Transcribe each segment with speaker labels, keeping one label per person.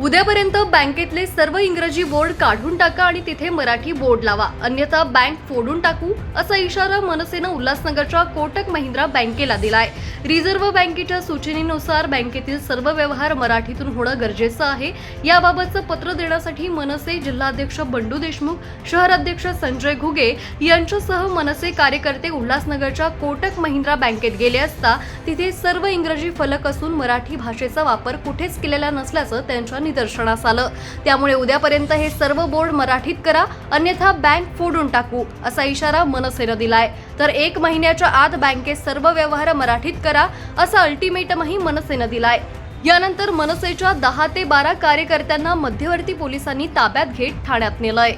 Speaker 1: उद्यापर्यंत बँकेतले सर्व इंग्रजी बोर्ड काढून टाका आणि तिथे मराठी बोर्ड लावा. अन्यथा बँक फोडून टाकू असा इशारा मनसेनं उल्हासनगरच्या कोटक महिंद्रा बँकेला दिलाय. रिझर्व्ह बँकेच्या सूचनेनुसार बँकेतील सर्व व्यवहार मराठीतून होणं गरजेचं आहे. याबाबतचं पत्र देण्यासाठी मनसे जिल्हाध्यक्ष बंडू देशमुख शहराध्यक्ष संजय घुगे यांच्यासह मनसे कार्यकर्ते उल्हासनगरच्या कोटक महिंद्रा बँकेत गेले असता तिथे सर्व इंग्रजी फलक असून मराठी भाषेचा वापर कुठेच केलेला नसल्याचं त्यांच्या निदर्शनास आलं. त्यामुळे उद्यापर्यंत हे सर्व बोर्ड मराठीत करा अन्यथा बँक फोडून टाकू असा इशारा मनसेनं दिलाय. तर एक महिन्याच्या आत बँकेत सर्व व्यवहार मराठीत करा असा अल्टिमेटमही मनसेनं दिलाय. यानंतर मनसेच्या दहा ते बारा कार्यकर्त्यांना मध्यवर्ती पोलिसांनी ताब्यात घेत ठाण्यात नेलंय.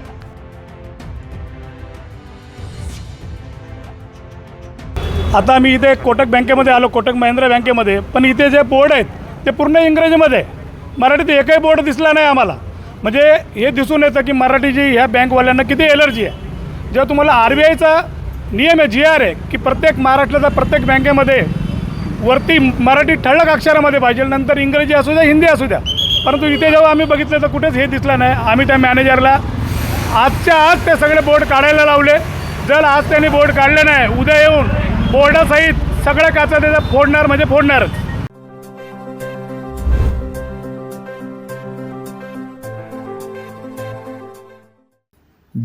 Speaker 2: आता मी इथे कोटक बँकेमध्ये आलो कोटक महिंद्रा बँकेमध्ये. पण इथे जे बोर्ड आहेत ते पूर्ण इंग्रजीमध्ये. आहे. मराठीत एकही बोर्ड दिसला नाही आम्हाला. म्हणजे हे दिसून येतं की मराठीची ह्या बँकवाल्यांना किती एलर्जी आहे. जेव्हा तुम्हाला आर बी आयचा नियम आहे जी आर आहे की प्रत्येक महाराष्ट्राचा प्रत्येक बँकेमध्ये वरती मराठी ठळक अक्षरामध्ये पाहिजे नंतर इंग्रजी असू द्या हिंदी असू द्या. परंतु इथे जेव्हा आम्ही बघितलं तर कुठेच हे दिसलं नाही. आम्ही त्या मॅनेजरला आजच्या आज ते सगळे बोर्ड काढायला लावले. जर आज त्यांनी बोर्ड काढले नाही उद्या येऊन बोर्डासहित सगळ्या काचा त्याचा फोडणार म्हणजे फोडणारच.